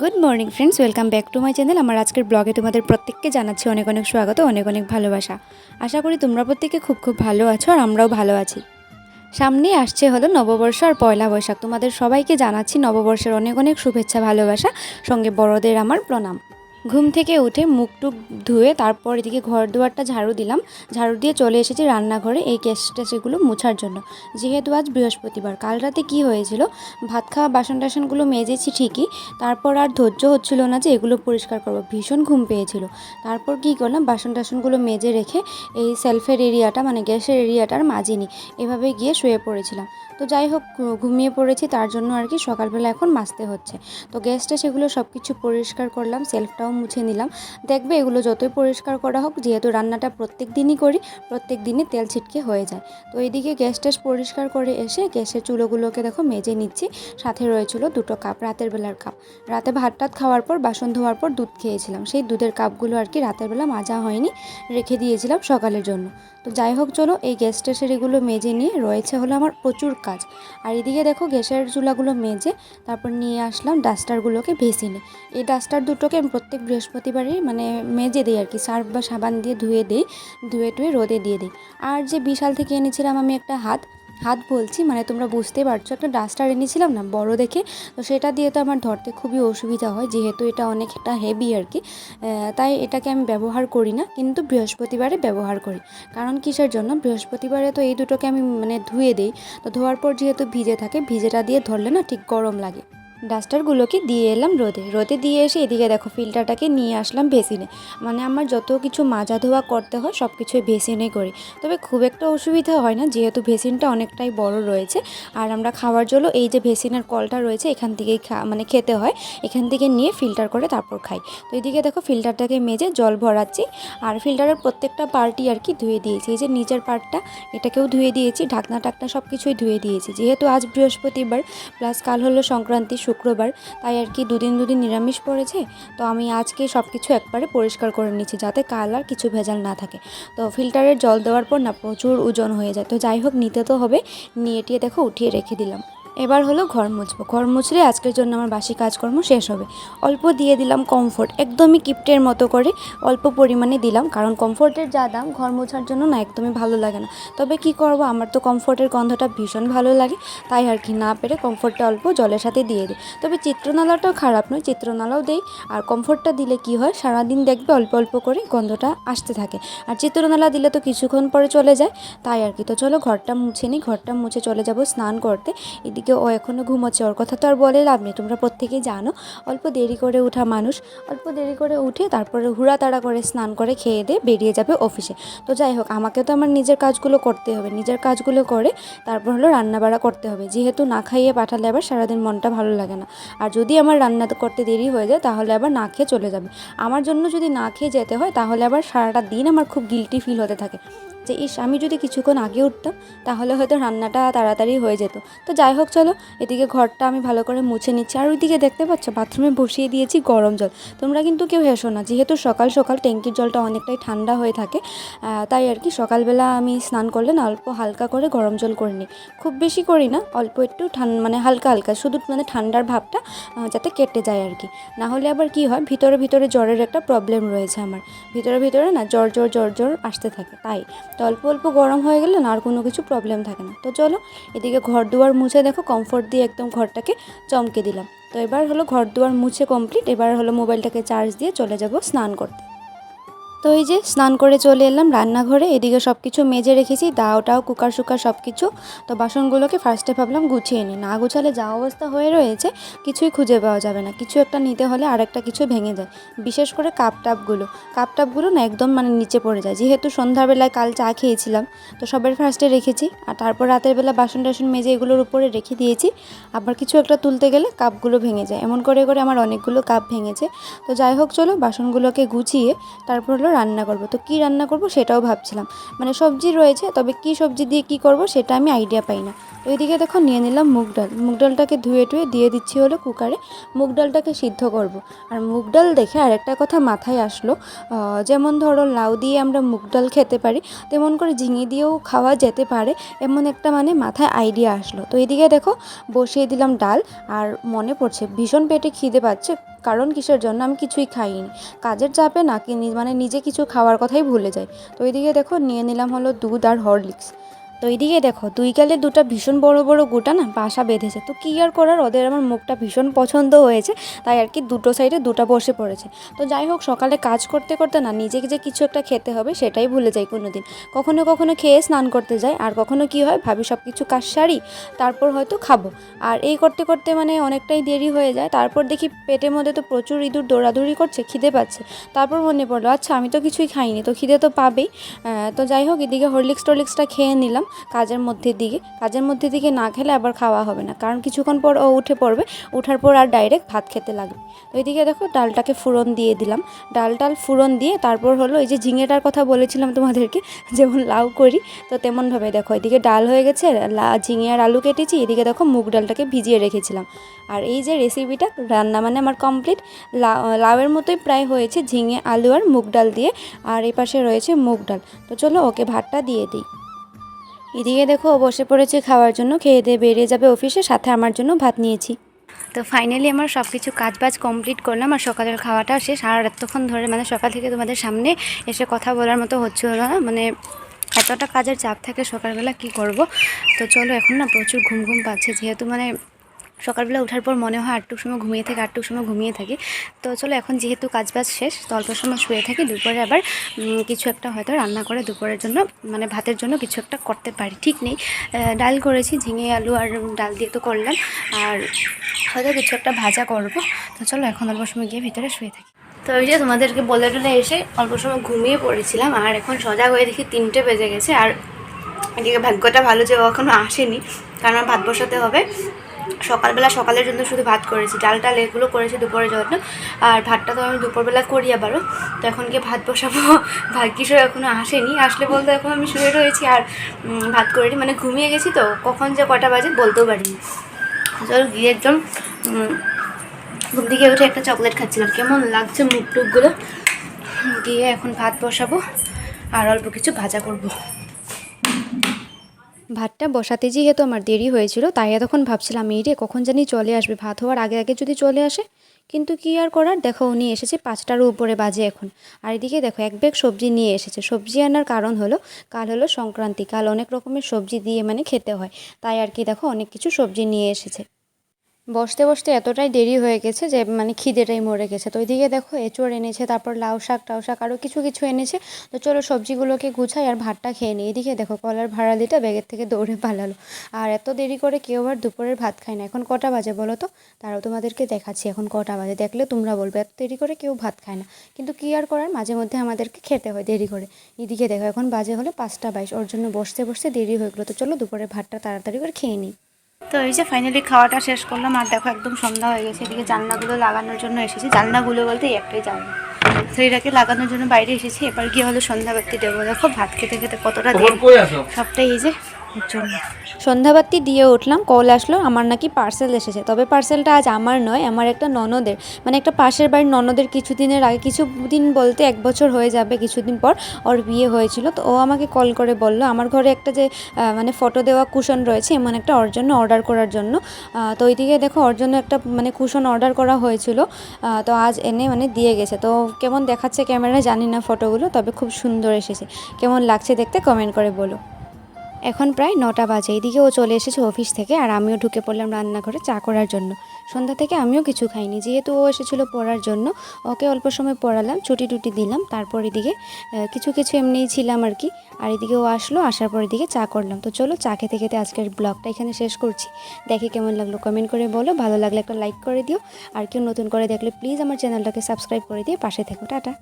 Good morning friends welcome back to my channel আমার আজকের ব্লগে তোমাদের প্রত্যেককে জানাচ্ছি অনেক অনেক স্বাগত, অনেক অনেক ভালোবাসা। আশা করি তোমরা প্রত্যেকে খুব খুব ভালো আছো আর আমরাও ভালো আছি। সামনে আসছে হলো নববর্ষ আর পয়লা বৈশাখ। তোমাদের সবাইকে জানাচ্ছি নববর্ষের অনেক অনেক শুভেচ্ছা, ভালোবাসা, সঙ্গে বড়দের আমার প্রণাম। ঘুম থেকে উঠে মুখ টুক ধুয়ে তারপর এদিকে ঘর দুয়ারটা ঝাড়ু দিলাম। ঝাড়ু দিয়ে চলে এসেছি রান্নাঘরে এই গ্যাস ট্যাসেগুলো মোছার জন্য। যেহেতু আজ বৃহস্পতিবার, কাল রাতে কী হয়েছিল? ভাত খাওয়া, বাসন টাসনগুলো মেজেছি ঠিকই, তারপর আর ধৈর্য হচ্ছিল না যে এগুলো পরিষ্কার করব। ভীষণ ঘুম পেয়েছিল। তারপর কি করলাম? বাসন টাসনগুলো মেজে রেখে এই সেলফের এরিয়াটা মানে গ্যাসের এরিয়াটার মাজিনি এভাবে গিয়ে শুয়ে পড়েছিলাম। তো যাই হোক, ঘুমিয়ে পড়েছি, তার জন্য আর কি সকালবেলা এখন মাজতে হচ্ছে। তো গ্যাসটা সেগুলো সব কিছু পরিষ্কার করলাম, সেলফটাও মুছে নিলাম। দেখবে এগুলো যতই পরিষ্কার করা হোক, যেহেতু রান্নাটা প্রত্যেক দিনই করি, প্রত্যেক দিনই তেল ছিটকে হয়ে যায়। তো এইদিকে গ্যাস ট্যাস পরিষ্কার করে এসে গ্যাসের চুলোগুলোকে দেখো মেজে নিচ্ছি। সাথে রয়েছিল দুটো কাপ, রাতের বেলার কাপ। রাতে ভাত টাত খাওয়ার পর, বাসন ধোয়ার পর দুধ খেয়েছিলাম। সেই দুধের কাপগুলো আর কি রাতের বেলা মাজা হয়নি, রেখে দিয়েছিলাম সকালের জন্য। তো যাই হোক, চলো এই গ্যাস ট্যাসের এগুলো মেজে নিয়ে রয়েছে হলো আমার প্রচুর কাজ। আর এদিকে দেখো গ্যাসের চুলাগুলো মেজে তারপর নিয়ে আসলাম ডাস্টারগুলোকে ভেসে নিই। এই ডাস্টার দুটোকে আমি প্রত্যেক বৃহস্পতিবারই মানে মেজে দিই আর কি সার্ফ বা সাবান দিয়ে ধুয়ে দিই, ধুয়ে টুয়ে রোদে দিয়ে দিই। আর যে বিশাল থেকে এনেছিলাম আমি একটা হাত হাত বলছি মানে তোমরা বুঝতেই পারছ, একটা ডাস্টার এনেছিলাম না, বড় দেখে, তো সেটা দিয়ে তো আমার ধরতে খুবই অসুবিধা হয়, যেহেতু এটা অনেকটা হেভি আর কি তাই এটাকে আমি ব্যবহার করি না, কিন্তু বৃহস্পতিবারে ব্যবহার করি, কারণ কিসের জন্য, বৃহস্পতিবারে তো এই দুটোকে আমি মানে ধুয়ে দিই, তো ধোয়ার পর যেহেতু ভিজে থাকে, ভিজেটা দিয়ে ধরলে না ঠিক গরম লাগে। ডাস্টারগুলোকে দিয়ে এলাম রোদে। রোদে দিয়ে এসে এদিকে দেখো ফিল্টারটাকে নিয়ে আসলাম ভেসিনে মানে আমার যত কিছু মাজা ধোয়া করতে হয় সব কিছুই ভেসিনে করি। তবে খুব একটা অসুবিধা হয় না, যেহেতু ভেসিনটা অনেকটাই বড় রয়েছে। আর আমরা খাওয়ার জন্য এই যে ভেসিনের কলটা রয়েছে, এখান থেকেই মানে খেতে হয়। এখান থেকে নিয়ে ফিল্টার করে তারপর খাই। তো এদিকে দেখো ফিল্টারটাকে মেজে জল ভরাচ্ছি। আর ফিল্টারের প্রত্যেকটা পার্টই আর কি ধুয়ে দিয়েছি। এই যে নিচের পার্টটা, এটাকেও ধুয়ে দিয়েছি ঢাকনা টাকনা সব কিছুই ধুয়ে দিয়েছি। যেহেতু আজ বৃহস্পতিবার, প্লাস কাল হলো সংক্রান্তি শুক্রবার, তাই আর কি দুদিন দুদিন নিরামিষ পড়েছে, তো আমি আজকে সব কিছু একবারে পরিষ্কার করে নিচ্ছি যাতে কাল আর কিছু ভেজাল না থাকে। তো ফিল্টারের জল দেওয়ার পর না প্রচুর ওজন হয়ে যায়, তো যাই হোক নিতে তো হবে, নিয়ে টিয়ে দেখো উঠিয়ে রেখে দিলাম। এবার হলো ঘর মুছবো। ঘর মুছলে আজকের জন্য আমার বাসি কাজকর্ম শেষ হবে। অল্প দিয়ে দিলাম কমফোর্ট একদমই কিপ্টের মতো করে অল্প পরিমাণে দিলাম, কারণ কমফোর্টের যা দাম, ঘর মোছার জন্য না একদমই ভালো লাগে না। তবে কি করব, আমার তো কমফোর্টের গন্ধটা ভীষণ ভালো লাগে, তাই আর কি না পেরে কমফোর্টটা অল্প জলের সাথে দিয়ে দিই। তবে চিত্রনালাটাও খারাপ নয়, চিত্রনালাও দেই, আর কমফোর্টটা দিলে কি হয়, সারাদিন দেখবে অল্প অল্প করে গন্ধটা আসতে থাকে। আর চিত্রনালা দিলে তো কিছুক্ষণ পরে চলে যায়, তাই আর কি। তো চলো ঘরটা মুছে নিই, ঘরটা মুছে চলে যাব স্নান করতে। এদিকে ও এখনও ঘুমোচ্ছে, ওর কথা তো আর বলে লাভ নেই। তোমরা প্রত্যেকেই জানো, অল্প দেরি করে ওঠা মানুষ। অল্প দেরি করে উঠে তারপরে হুড়া তাড়া করে স্নান করে খেয়ে দিয়ে বেরিয়ে যাবে অফিসে। তো যাই হোক, আমাকে তো আমার নিজের কাজগুলো করতে হবে। নিজের কাজগুলো করে তারপর হলো রান্না বাড়া করতে হবে। যেহেতু না খাইয়ে পাঠালে আবার সারাদিন মনটা ভালো লাগে না। আর যদি আমার রান্না করতে দেরি হয়ে যায়, তাহলে আবার না খেয়ে চলে যাবে। আমার জন্য যদি না খেয়ে যেতে হয়, তাহলে আবার সারাটা দিন আমার খুব গিলটি ফিল হতে থাকে। যে, ইস, আমি যদি কিছুক্ষণ আগে উঠতাম, তাহলে হয়তো রান্নাটা তাড়াতাড়ি হয়ে যেত। তো যাই হোক, চলো, এদিকে ঘরটা আমি ভালো করে মুছে নিচ্ছি। আর ওইদিকে দেখতে পাচ্ছ, বাথরুমে বসিয়ে দিয়েছি গরম জল। তোমরা কিন্তু কেউ হেসো না, যেহেতু সকাল সকাল ট্যাঙ্কির জলটা অনেকটাই ঠান্ডা হয়ে থাকে তাই আর কি সকালবেলা আমি স্নান করলে না অল্প হালকা করে গরম জল করে নিই। খুব বেশি করি না, অল্প একটু ঠান মানে হালকা হালকা, শুধু মানে ঠান্ডার ভাবটা যাতে কেটে যায় আর কি। না হলে আবার কি হয়, ভিতরে ভিতরে জ্বরের একটা প্রবলেম রয়েছে আমার। ভিতরে ভিতরে না জ্বর জ্বর জ্বর জ্বর আসতে থাকে, তাই। তো অল্প অল্প গরম হয়ে গেলে না আর কোনো কিছু প্রবলেম থাকে না। তো চলো এদিকে ঘর দুয়ার মুছে দেখো কমফোর্ট দিয়ে একদম ঘরটাকে চমকে দিলাম। তো এবার হলো ঘর দুয়ার মুছে কমপ্লিট এবার হলো মোবাইলটাকে চার্জ দিয়ে চলে যাব স্নান করতে। তো এই যে স্নান করে চলে এলাম রান্নাঘরে, এদিকে সব কিছু মেজে রেখেছি দাওটাও কুকার সুকার সব কিছু তো বাসনগুলোকে ফার্স্টে ভাবলাম গুছিয়ে নিই না গুছালে যা অবস্থা হয়ে রয়েছে, কিছুই খুঁজে পাওয়া যাবে না। কিছু একটা নিতে হলে আরেকটা কিছু ভেঙে যায়। বিশেষ করে কাপ টাপগুলো। কাপ টাপগুলো না একদম মানে নিচে পড়ে যায়। যেহেতু সন্ধ্যাবেলায় কাল চা খেয়েছিলাম, তো সবার ফার্স্টে রেখেছি। আর তারপর রাতের বেলা বাসন টাসন মেজে এগুলোর উপরে রেখে দিয়েছি। আবার কিছু একটা তুলতে গেলে কাপগুলো ভেঙে যায়। এমন করে করে আমার অনেকগুলো কাপ ভেঙেছে। তো যাই হোক, চলো বাসনগুলোকে গুছিয়ে, তারপর হলো রান্না করব। তো কি রান্না করব সেটাও ভাবছিলাম। মানে সবজি রয়েছে, তবে কি সবজি দিয়ে কি করব সেটা আমি আইডিয়া পাই না। তো এদিকে দেখো নিয়ে নিলাম মুগ ডাল। মুগ ডালটাকে ধুয়ে টুয়ে দিয়ে দিচ্ছি হলো কুকারে। মুগ ডালটাকে সিদ্ধ করব। আর মুগ ডাল দেখে আরেকটা কথা মাথায় আসলো যেমন ধরো লাউ দিয়ে আমরা মুগ ডাল খেতে পারি, তেমন করে ঝিঙে দিয়েও খাওয়া যেতে পারে, এমন একটা মানে মাথায় আইডিয়া আসলো। তো এদিকে দেখো বসিয়ে দিলাম ডাল, আর মনে পড়ছে ভীষণ পেটে খিদে পাচ্ছে কারণ কিসের জন্য? আমি কিছুই খাইনি। কাজের চাপে না মানে নিজে কিছু খাওয়ার কথাই ভুলে যাই। তো এইদিকে দেখো, নিয়ে নিলাম হলো দুধ আর হরলিক্স। তো এইদিকে দেখো, দুই গালে দুটো ভীষণ বড় বড় গোটা না বাসা বেঁধেছে। তো কী আর করার? ওদের আমার মুখটা ভীষণ পছন্দ হয়েছে, তাই আর কি দুটো সাইডে দুটো বসে পড়েছে। তো যাই হোক, সকালে কাজ করতে করতে না নিজেকে যে কিছু একটা খেতে হবে সেটাই ভুলে যাই কোনো দিন কখনো কখনো খেয়ে স্নান করতে যাই, আর কখনো কি হয়, ভাবি সব কিছু কাজ সারি, তারপর হয়তো খাব। আর এই করতে করতে মানে অনেকটাই দেরি হয়ে যায়, তারপর দেখি পেটের মধ্যে তো প্রচুর ইঁদুর দৌড়াদৌড়ি করছে, খিদে পাচ্ছে। তারপর মনে পড়ল আচ্ছা আমি তো কিছুই খাইনি, তো খিদে তো পাবেই। তো যাই হোক, এদিকে হরলিক্স টরলিক্সটা খেয়ে নিলাম। কাজের মধ্যে দিকে কাজের মধ্যে দিকে না খেলে আবার খাওয়া হবে না। কারণ কিছুক্ষণ পর ও উঠে পড়বে ওঠার পর আর ডাইরেক্ট ভাত খেতে লাগবে। তো এদিকে দেখো ডালটাকে ফুরন দিয়ে দিলাম। ডাল টাল ফুরন দিয়ে তারপর হলো এই যে ঝিঙেটার কথা বলেছিলাম তোমাদেরকে, যেমন লাউ করি, তো তেমনভাবে দেখো এদিকে ডাল হয়ে গেছে ঝিঙে আর আলু কেটেছি, এদিকে দেখো মুগ ডালটাকে ভিজিয়ে রেখেছিলাম। আর এই যে রেসিপিটা রান্না মানে আমার কমপ্লিট লাউয়ের মতোই প্রায় হয়েছে ঝিঙে, আলু আর মুগ ডাল দিয়ে, আর এই পাশে রয়েছে মুগ ডাল। তো চলো ওকে ভাতটা দিয়ে দিই। এদিকে দেখো, বসে পড়েছে, খাওয়ার জন্য। খেয়ে দিয়ে বেরিয়ে যাবে অফিসে, সাথে আমার জন্য ভাত নিয়েছি। তো ফাইনালি আমার সব কিছু কাজ বাজ কমপ্লিট করলাম আর সকালের খাওয়াটা শেষ। আর এতক্ষণ ধরে মানে সকাল থেকে তোমাদের সামনে এসে কথা বলার মতো হচ্ছিল না। মানে এতটা কাজের চাপ থাকে সকালবেলা, কি করব? তো চলো, এখন না প্রচুর ঘুম ঘুম পাচ্ছে। যেহেতু মানে সকালবেলা ওঠার পর মনে হয় আটটুক সময় ঘুমিয়ে থাকি, আটটুক সময় ঘুমিয়ে থাকি। তো চলো এখন যেহেতু কাজ বাজ শেষ, তো অল্প সময় শুয়ে থাকি, দুপুরে আবার কিছু একটা হয়তো রান্না করে দুপুরের জন্য মানে ভাতের জন্য কিছু একটা করতে পারি, ঠিক নেই। ডাল করেছি, ঝিঙে, আলু আর ডাল দিয়ে তো করলাম, আর হয়তো কিছু একটা ভাজা করব। তো চলো এখন অল্প সময় গিয়ে ভিতরে শুয়ে থাকি। তো ওই যে তোমাদেরকে বলে টলে এসে অল্প সময় ঘুমিয়ে পড়েছিলাম, আর এখন সজাগ হয়ে দেখি তিনটে বেজে গেছে, আর এদিকে ভাগ্যটা ভালো যে ও এখনও আসেনি, কারণ ভাত বসাতে হবে। সকালবেলা সকালের জন্য শুধু ভাত করেছি, ডাল টাল এগুলো করেছি দুপুরের জন্য। আর ভাতটা তো আমি দুপুরবেলা করি আবারও। তো এখন গিয়ে ভাত বসাবো। ভাগ্যিস এখনও আসেনি। আসলে বলতে এখন আমি শুয়ে রয়েছি আর ভাত করিনি মানে ঘুমিয়ে গেছি তো। কখন যে কটা বাজে বলতেও পারিনি। চল গিয়ে একদম ঘুম থেকে উঠে একটা চকলেট খাচ্ছিলাম। কেমন লাগছে মুখ টুকগুলো? গিয়ে এখন ভাত বসাবো। আর অল্প কিছু ভাজা করব। ভাতটা বসাতে যেহেতু আমার দেরি হয়েছিল, তাই এতক্ষণ ভাবছিলাম, এই রে, কখন জানি চলে আসবে? ভাত হওয়ার আগে আগে যদি চলে আসে? কিন্তু কি আর করার? দেখো, উনি এসেছে পাঁচটার উপরে বাজে এখন। আর এদিকে দেখো, এক ব্যাগ সবজি নিয়ে এসেছে। সবজি আনার কারণ হলো, কাল হলো সংক্রান্তি। কাল অনেক রকমের সবজি দিয়ে মানে খেতে হয়। তাই আর কি দেখো, অনেক কিছু সবজি নিয়ে এসেছে। বসতে বসতে এতটাই দেরি হয়ে গেছে যে মানে খিদেটাই মরে গেছে। তো ওইদিকে দেখো এঁচড় এনেছে, তারপর লাউ শাক, টাউ শাক আরও কিছু কিছু এনেছে। তো চলো সবজিগুলোকে গুছাই আর ভাতটা খেয়ে নিই। এদিকে দেখো কলার ভাড়ালিটা ব্যাগের থেকে দৌড়ে পালালো। আর এত দেরি করে কেউ আর দুপুরের ভাত খায় না। এখন কটা বাজে বলো তো? তারাও তোমাদেরকে দেখাচ্ছি এখন কটা বাজে। দেখলে তোমরা বলবে, এত দেরি করে কেউ ভাত খায় না। কিন্তু কী আর করার? মাঝে মধ্যে আমাদেরকে খেতে হয় দেরি করে। এদিকে দেখো এখন বাজে হলে পাঁচটা বাইশ। ওর জন্য বসতে বসতে দেরি হয়ে গেলো। তো চলো দুপুরের ভাতটা তাড়াতাড়ি করে খেয়ে নিই। তো এই যে ফাইনালি খাওয়াটা শেষ করলাম আর দেখো একদম সন্ধ্যা হয়ে গেছে এদিকে জানলাগুলো লাগানোর জন্য এসেছি। জানলাগুলো বলতে একটাই জানলা। সেইটাকে এটাকে লাগানোর জন্য বাইরে এসেছি এবার গিয়ে হলো সন্ধ্যাবাতি দেবো দেখো ভাত খেতে খেতে কতটা দেরি সবটাই এই যে জন্য। সন্ধ্যাবাতি দিয়ে উঠলাম, কল আসলো, আমার নাকি পার্সেল এসেছে। তবে পার্সেলটা আজ আমার নয়, আমার একটা ননদের। মানে একটা পাশের বাড়ির ননদের কিছুদিনের আগে, কিছুদিন বলতে এক বছর হয়ে যাবে, কিছুদিন পর ওর বিয়ে হয়েছিল। তো ও আমাকে কল করে বলল, আমার ঘরে একটা যে মানে ফটো দেওয়া কুশন রয়েছে, এমন একটা ওর জন্য অর্ডার করার জন্য। তো ওইদিকে দেখো, ওর জন্য একটা মানে কুশন অর্ডার করা হয়েছিল। তো আজ এনে মানে দিয়ে গেছে। তো কেমন দেখাচ্ছে ক্যামেরায় জানি না ফটোগুলো, তবে খুব সুন্দর এসেছে। কেমন লাগছে দেখতে কমেন্ট করে বলো। এখন প্রায় নটা বাজে। এদিকে ও চলে এসেছে অফিস থেকে আর আমিও ঢুকে পড়লাম রান্নাঘরে চা করার জন্য। সন্ধ্যা থেকে আমিও কিছু খাইনি। যেহেতু ও এসেছিল পড়ার জন্য, ওকে অল্প সময় পড়ালাম, ছুটি টুটি দিলাম। তারপর এদিকে কিছু কিছু এমনিই ছিলাম আর কি। আর এদিকে ও আসলো, আসার পর এদিকে চা করলাম। তো চলো চা খেতে খেতে আজকের ব্লগটা এখানে শেষ করছি। দেখে কেমন লাগল কমেন্ট করে বলো। ভালো লাগলে একটা লাইক করে দিও। আর কেউ নতুন করে দেখলে প্লিজ আমার চ্যানেলটাকে সাবস্ক্রাইব করে দিয়ে পাশে থেকো। টাটা।